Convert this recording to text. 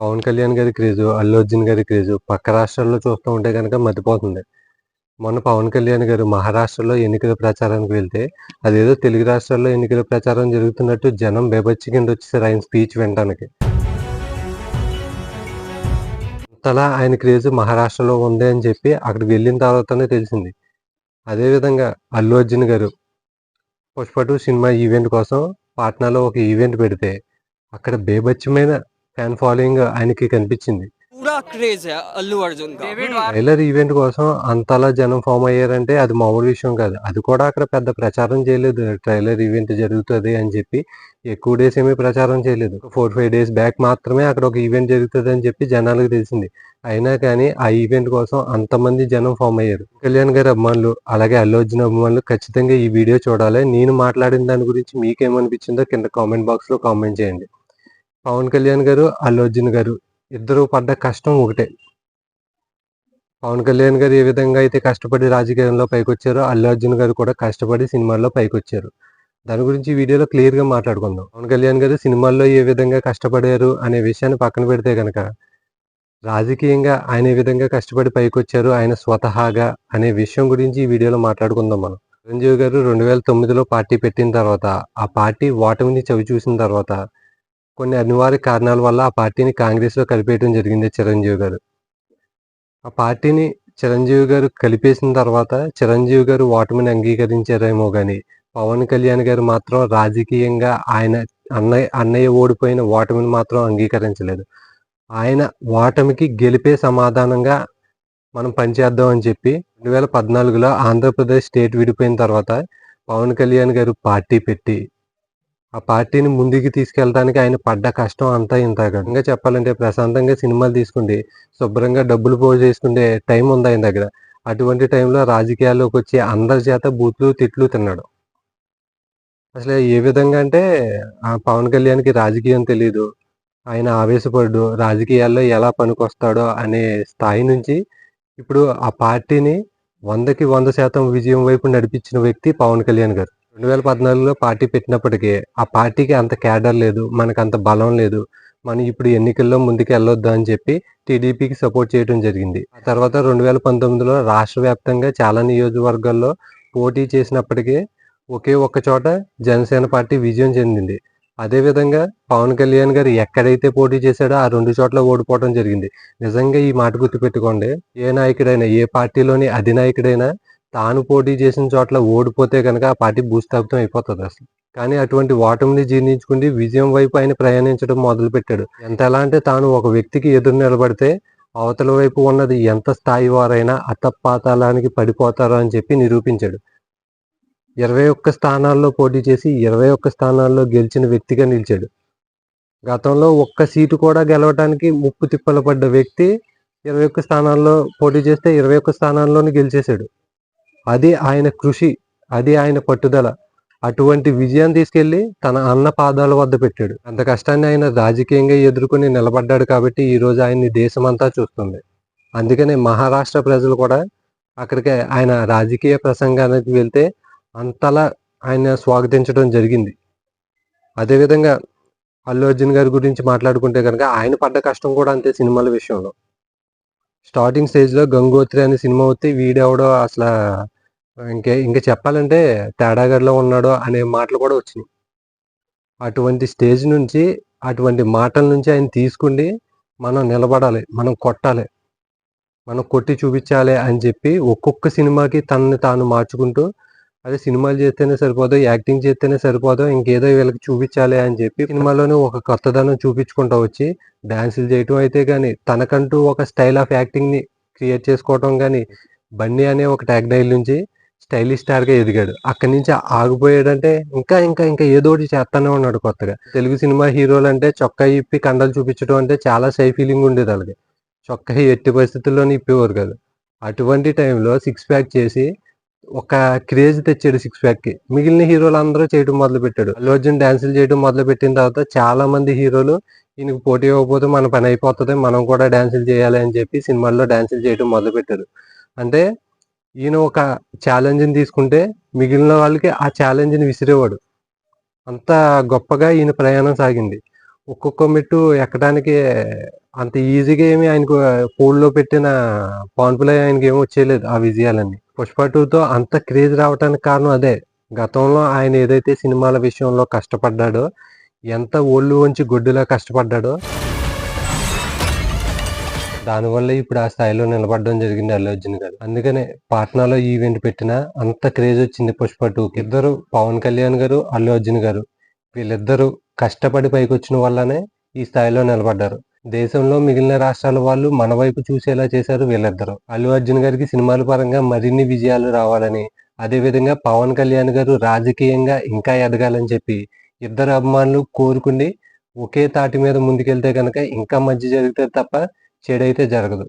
పవన్ కళ్యాణ్ గారి క్రేజు, అల్లు అర్జున్ గారి క్రేజు పక్క రాష్ట్రాల్లో చూస్తూ ఉంటే కనుక మతిపోతుంది. మొన్న పవన్ కళ్యాణ్ గారు మహారాష్ట్రలో ఎన్నికల ప్రచారానికి వెళ్తే, అదేదో తెలుగు రాష్ట్రాల్లో ఎన్నికల ప్రచారం జరుగుతున్నట్టు జనం బేబచ్చి కింద వచ్చేసారు ఆయన స్పీచ్ వినడానికి అంతలా ఆయన క్రేజ్ మహారాష్ట్రలో ఉంది అని చెప్పి అక్కడికి వెళ్ళిన తర్వాతనే తెలిసింది. అదేవిధంగా అల్లు అర్జున్ గారు పుష్పటు సినిమా ఈవెంట్ కోసం పాట్నాలో ఒక ఈవెంట్ పెడితే, అక్కడ బేబచ్చమైన ఫ్యాన్ ఫాలోయింగ్ ఆయనకి కనిపించింది. ట్రైలర్ ఈవెంట్ కోసం అంతలా జనం ఫామ్ అయ్యారంటే అది మామూలు విషయం కాదు. అది కూడా అక్కడ పెద్ద ప్రచారం చేయలేదు. ట్రైలర్ ఈవెంట్ జరుగుతుంది అని చెప్పి ఎక్కువ డేస్ ఏమీ ప్రచారం చేయలేదు. ఫోర్ ఫైవ్ డేస్ బ్యాక్ మాత్రమే అక్కడ ఒక ఈవెంట్ జరుగుతుంది అని చెప్పి జనాలకు తెలిసింది. అయినా కానీ ఆ ఈవెంట్ కోసం అంతమంది జనం ఫామ్ అయ్యారు. కళ్యాణ్ గారి అభిమానులు అలాగే అల్లు అర్జున్ అభిమానులు ఖచ్చితంగా ఈ వీడియో చూడాలి. నేను మాట్లాడిన దాని గురించి మీకేమనిపించిందో కింద కామెంట్ బాక్స్లో కామెంట్ చేయండి. పవన్ కళ్యాణ్ గారు, అల్లు అర్జున్ గారు ఇద్దరు పడ్డ కష్టం ఒకటే. పవన్ కళ్యాణ్ గారు ఏ విధంగా అయితే కష్టపడి రాజకీయంలో పైకొచ్చారో, అల్లు అర్జున్ గారు కూడా కష్టపడి సినిమాల్లో పైకొచ్చారు. దాని గురించి వీడియోలో క్లియర్‌గా మాట్లాడుకుందాం. పవన్ కళ్యాణ్ గారు సినిమాల్లో ఏ విధంగా కష్టపడారు అనే విషయాన్ని పక్కన పెడితే కనుక రాజకీయంగా ఆయన ఏ విధంగా కష్టపడి పైకొచ్చారు ఆయన స్వతహాగా అనే విషయం గురించి ఈ వీడియోలో మాట్లాడుకుందాం మనం. చిరంజీవి గారు 2009లో పార్టీ పెట్టిన తర్వాత, ఆ పార్టీ ఓటమిని చవిచూసిన తర్వాత, కొన్ని అనివార్య కారణాల వల్ల ఆ పార్టీని కాంగ్రెస్‌లో కలిపేయడం జరిగింది చిరంజీవి గారు. ఆ పార్టీని చిరంజీవి గారు కలిపేసిన తర్వాత, చిరంజీవి గారు ఓటమిని అంగీకరించారేమో కానీ పవన్ కళ్యాణ్ గారు మాత్రం రాజకీయంగా ఆయన అన్నయ్య అన్నయ్య ఓడిపోయిన ఓటమిని మాత్రం అంగీకరించలేదు. ఆయన ఓటమికి గెలిపే సమాధానంగా మనం పనిచేద్దాం అని చెప్పి 2014లో ఆంధ్రప్రదేశ్ స్టేట్ విడిపోయిన తర్వాత పవన్ కళ్యాణ్ గారు పార్టీ పెట్టి, ఆ పార్టీని ముందుకు తీసుకెళ్ళడానికి ఆయన పడ్డ కష్టం అంతా ఇంత ఇంకా చెప్పాలంటే ప్రశాంతంగా సినిమాలు తీసుకుంటే, శుభ్రంగా డబ్బులు పోగేసుకునే టైం ఉంది ఆయన దగ్గర. అటువంటి టైంలో రాజకీయాల్లోకి వచ్చి అందరి చేత బూట్లు తిట్లు తిన్నాడు. అసలు ఏ విధంగా అంటే ఆ పవన్ కళ్యాణ్‌కి రాజకీయం తెలియదు ఆయన ఆవేశపడ్డు రాజకీయాల్లో ఎలా పనికొస్తాడో అనే స్థాయి నుంచి ఇప్పుడు ఆ పార్టీని 100కి 100% విజయం వైపు నడిపించిన వ్యక్తి పవన్ కళ్యాణ్ గారు. 2014లో పార్టీ పెట్టినప్పటికీ ఆ పార్టీకి అంత క్యాడర్ లేదు. మనకు అంత బలం లేదు. మనం ఇప్పుడు ఎన్నికల్లో ముందుకు వెళ్ళొద్దు అని చెప్పి టీడీపీకి సపోర్ట్ చేయడం జరిగింది. ఆ తర్వాత 2019లో రాష్ట్ర వ్యాప్తంగా చాలా నియోజకవర్గాల్లో పోటీ చేసినప్పటికీ ఒకే ఒక్క చోట జనసేన పార్టీ విజయం చెందింది. అదే విధంగా పవన్ కళ్యాణ్ గారు ఎక్కడైతే పోటీ చేశాడో ఆ రెండు చోట్ల ఓడిపోవడం జరిగింది. నిజంగా ఈ మాట గుర్తుపెట్టుకోండి. ఏ నాయకుడైనా, ఏ పార్టీలోని అధినాయకుడైనా తాను పోటీ చేసిన చోట్ల ఓడిపోతే కనుక ఆ పార్టీ భూస్థాపితం అసలు కానీ అటువంటి ఓటమిని జీర్ణించుకుని విజయం వైపు ఆయన ప్రయాణించడం మొదలుపెట్టాడు. ఎంతలా అంటే తాను ఒక వ్యక్తికి ఎదురు నిలబడితే అవతల వైపు ఉన్నది ఎంత స్థాయి వారైనా అథపాతాళానికి పడిపోతారో అని చెప్పి నిరూపించాడు. 21 స్థానాల్లో పోటీ చేసి 21 స్థానాల్లో గెలిచిన వ్యక్తిగా నిలిచాడు. గతంలో ఒక్క సీటు కూడా గెలవటానికి ముప్పు తిప్పలు పడ్డ వ్యక్తి 21 స్థానాల్లో పోటీ చేస్తే ఇరవై ఒక్క స్థానాల్లోనే గెలిచేశాడు. అది ఆయన కృషి. అది ఆయన పట్టుదల. అటువంటి విజయాన్ని తీసుకెళ్ళి తన అన్న పాదాల వద్ద పెట్టాడు. అంత కష్టాన్ని ఆయన రాజకీయంగా ఎదుర్కొని నిలబడ్డాడు కాబట్టి ఈరోజు ఆయన్ని దేశమంతా చూస్తుంది. అందుకనే మహారాష్ట్ర ప్రజలు కూడా అక్కడికి ఆయన రాజకీయ ప్రసంగానికి వెళ్తే అంతలా ఆయన స్వాగతించడం జరిగింది. అదేవిధంగా అల్లు అర్జున్ గారి గురించి మాట్లాడుకుంటే కనుక ఆయన పడ్డ కష్టం కూడా అంతే సినిమాల విషయంలో. స్టార్టింగ్ స్టేజ్‌లో 'గంగోత్రి' అనే సినిమా వస్తే వీడెవడో అసలు ఇంకే ఇంకా చెప్పాలంటే తేడాగడిలో ఉన్నాడు అనే మాటలు కూడా వచ్చినాయి అటువంటి స్టేజ్ నుంచి, అటువంటి మాటల నుంచి ఆయన తీసుకుండి మనం నిలబడాలి. మనం కొట్టాలి. మనం కొట్టి చూపించాలి అని చెప్పి ఒక్కొక్క సినిమాకి తనని తాను మార్చుకుంటూ అదే సినిమాలు చేస్తేనే సరిపోదు, యాక్టింగ్ చేస్తేనే సరిపోదు ఇంకేదో వీళ్ళకి చూపించాలి అని చెప్పి సినిమాలోనే ఒక కొత్తదనం చూపించుకుంటూ వచ్చి డాన్సులు చేయటం అయితే కానీ తనకంటూ ఒక స్టైల్ ఆఫ్ యాక్టింగ్‌ని క్రియేట్ చేసుకోవటం కానీ 'బన్నీ' అనే ఒక ట్యాగ్‌లైన్ నుంచి స్టైలిష్ స్టార్‌గా ఎదిగాడు. అక్కడి నుంచి ఆగిపోయాడంటే ఇంకా, ఇంకా, ఇంకా ఏదో ఒకటి చేస్తానే ఉన్నాడు కొత్తగా. తెలుగు సినిమా హీరోలు అంటే చొక్కా ఇప్పి కండలు చూపించడం అంటే చాలా సై ఫీలింగ్ ఉండేది అలాగే చొక్కా ఎట్టి పరిస్థితుల్లోనే ఇప్పేవారు కాదు. అటువంటి టైంలో సిక్స్ ప్యాక్ చేసి ఒక క్రేజ్ తెచ్చాడు సిక్స్ ప్యాక్‌కి. మిగిలిన హీరోలు అందరూ చేయడం మొదలుపెట్టాడు. అల్లు అర్జున్ డాన్సులు చేయడం మొదలుపెట్టిన తర్వాత చాలా మంది హీరోలు ఈయనకు పోటీ ఇవ్వకపోతే మన పని అయిపోతుంది మనం కూడా డాన్సులు చేయాలి అని చెప్పి సినిమాల్లో డాన్సులు చేయడం మొదలుపెట్టారు. అంటే ఈయన ఒక ఛాలెంజ్‌ని తీసుకుంటే మిగిలిన వాళ్ళకి ఆ ఛాలెంజ్‌ని విసిరేవాడు. అంత గొప్పగా ఈయన ప్రయాణం సాగింది. ఒక్కొక్క మెట్టు ఎక్కడానికి అంత ఈజీగా ఏమి ఆయనకు పోల్లో పెట్టిన పాన్పులై ఆయనకి ఏమి వచ్చేయలేదు ఆ విజయాలన్నీ పుష్ప టూతో అంత క్రేజ్ రావడానికి కారణం అదే గతంలో ఆయన ఏదైతే సినిమాల విషయంలో కష్టపడ్డాడో ఎంత ఒళ్ళు వంచి గొడ్డులా కష్టపడ్డాడో దానివల్ల ఇప్పుడు ఆ స్థాయిలో నిలబడడం జరిగింది అల్లు అర్జున్ గారు. అందుకనే పాట్నాలో ఈవెంట్ పెట్టినా అంత క్రేజ్ వచ్చింది పుష్ప టూ ఇద్దరు పవన్ కళ్యాణ్ గారు అల్లు అర్జున్ గారు. వీళ్ళిద్దరూ కష్టపడి పైకి వచ్చిన వల్లనే ఈ స్థాయిలో నిలబడ్డారు. దేశంలో మిగిలిన రాష్ట్రాల వాళ్ళు మన వైపు చూసేలా చేశారు వీళ్ళిద్దరు. అల్లు అర్జున్ గారికి సినిమాల పరంగా మరిన్ని విజయాలు రావాలని అదే విధంగా పవన్ కళ్యాణ్ గారు రాజకీయంగా ఇంకా ఎదగాలని చెప్పి ఇద్దరు అభిమానులు కోరుకుని ఒకే తాటి మీద ముందుకెళ్తే కనుక ఇంకా మంచి జరిగితే తప్ప చెడైతే జరగదు.